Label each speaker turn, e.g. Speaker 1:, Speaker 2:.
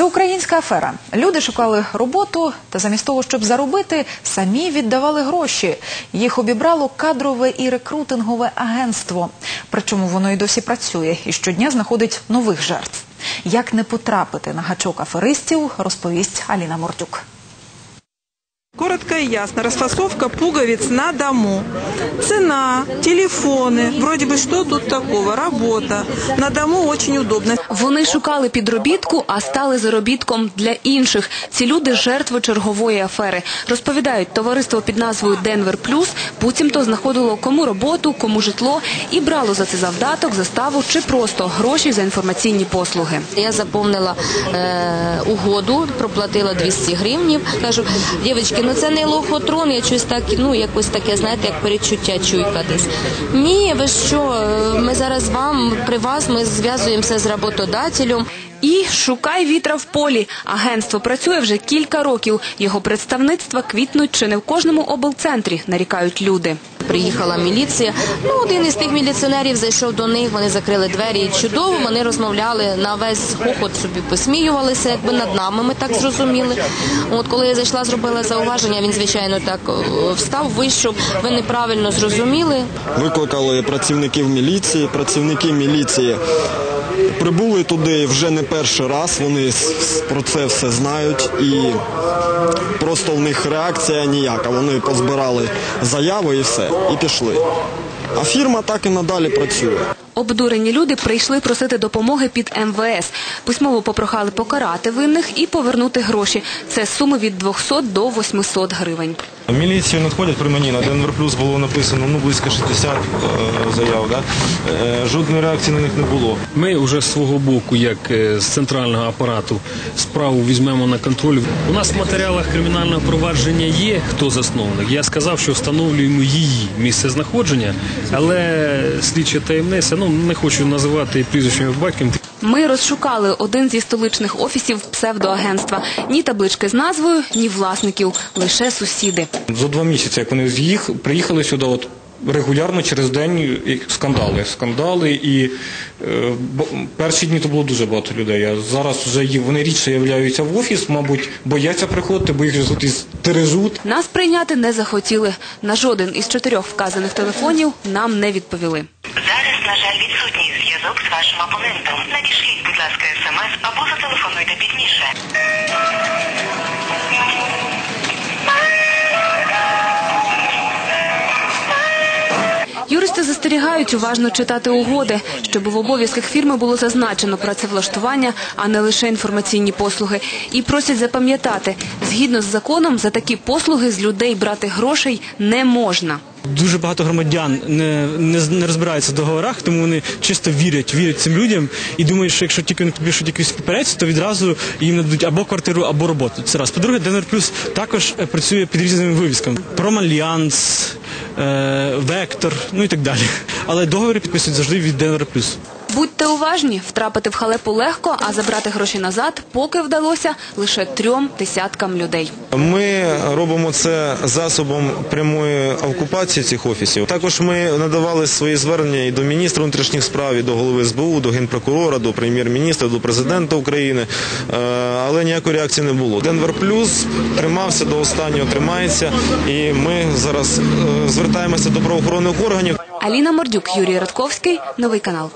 Speaker 1: Це українська афера. Люди шукали роботу та замість того, щоб заробити, самі віддавали гроші. Їх обібрало кадрове і рекрутингове агентство. Причому воно і досі працює і щодня знаходить нових жертв. Як не потрапити на гачок аферистів, розповість Аліна Мордюк.
Speaker 2: Коротко и ясно. Расфасовка пуговиц на дому. Цена, телефоны. Вроде бы что тут такого? Работа. На дому очень удобно.
Speaker 3: Вони шукали підробітку, а стали заробітком для інших. Ці люди жертви чергової афери. Розповідають, товариство під назвою Денвер Плюс буцімто знаходило кому роботу, кому житло і брало за це завдаток, заставу чи просто гроші за інформаційні послуги.
Speaker 4: Я заповнила е, угоду, проплатила 200 гривнів. Кажу, дівчатки, ну це не лохотрон, я щось так, ну якось таке, знаєте, як перечуття чуйка десь. Ні, ви що, е, ми зараз вам, при вас, ми зв'язуємося з роботодателем.
Speaker 3: І шукай вітра в полі. Агентство працює вже кілька років. Його представництва квітнуть чи не в кожному облцентрі, нарікають люди.
Speaker 4: Приїхала міліція. Ну, один із тих міліціонерів зайшов до них, вони закрили двері. І чудово, вони розмовляли на весь хохот собі посміювалися, якби над нами ми так зрозуміли. От коли я зайшла, зробила зауваження, він, звичайно, так встав, вийшов. Ви неправильно зрозуміли.
Speaker 5: Викликали працівників міліції. Працівники міліції прибули туди вже не перший раз. Вони про це все знають і просто в них реакція ніяка. Вони позбирали заяви і все, і пішли. А фірма так і надалі працює.
Speaker 3: Обдурені люди прийшли просити допомоги під МВС. Письмово попрохали покарати винних і повернути гроші. Це суми від 200 до 800 гривень.
Speaker 6: Міліцію надходять при мені на Денвер Плюс було написано ну близько 60 е, заяв. Да? Е, жодної реакції на них не було.
Speaker 7: Ми вже з свого боку, як е, з центрального апарату, справу візьмемо на контроль. У нас в матеріалах кримінального провадження є хто засновник. Я сказав, що встановлюємо її місце знаходження, але слідча таємниця, ну не хочу називати прізвищем і батьком.
Speaker 3: Ми розшукали один зі столичних офісів псевдоагентства. Ні таблички з назвою, ні власників, лише сусіди.
Speaker 6: За два місяці, як вони з'їх приїхали сюди, от регулярно через день скандали. Скандали і е, перші дні то було дуже багато людей. А зараз вже їх вони рідше являються в офіс, мабуть, бояться приходити, бо їх тут і стережуть.
Speaker 3: Нас прийняти не захотіли. На жоден із чотирьох вказаних телефонів нам не відповіли.
Speaker 8: Зараз, на жаль, відсутній зв'язок з вашим абонентом. Надішліть, будь ласка, смс або зателефонуйте пізніше.
Speaker 3: Юристи застерігають уважно читати угоди, щоб в обов'язках фірми було зазначено працевлаштування, а не лише інформаційні послуги. І просять запам'ятати, згідно з законом, за такі послуги з людей брати грошей не можна.
Speaker 9: Дуже багато громадян не, не, не розбираються в договорах, тому вони чисто вірять, вірять цим людям і думають, що якщо тільки вони підпишуть якийсь папірець, то відразу їм нададуть або квартиру, або роботу. Це раз. По-друге, Денвер Плюс також е, працює під різними вивісками. Промальянс, Вектор, ну і так далі. Але договори підписують завжди від Плюс.
Speaker 3: Будьте уважні, втрапити в халепу легко, а забрати гроші назад поки вдалося лише трьом десяткам людей.
Speaker 5: Ми робимо це засобом прямої окупації цих офісів. Також ми надавали свої звернення і до міністра внутрішніх справ, і до голови СБУ, до генпрокурора, до прем'єр-міністра, до президента України, Е, але ніякої реакції не було. Денвер Плюс тримався до останнього, тримається, і ми зараз е, звертаємося до правоохоронних органів.
Speaker 3: Аліна Мордюк, Юрій Радковський, новий канал.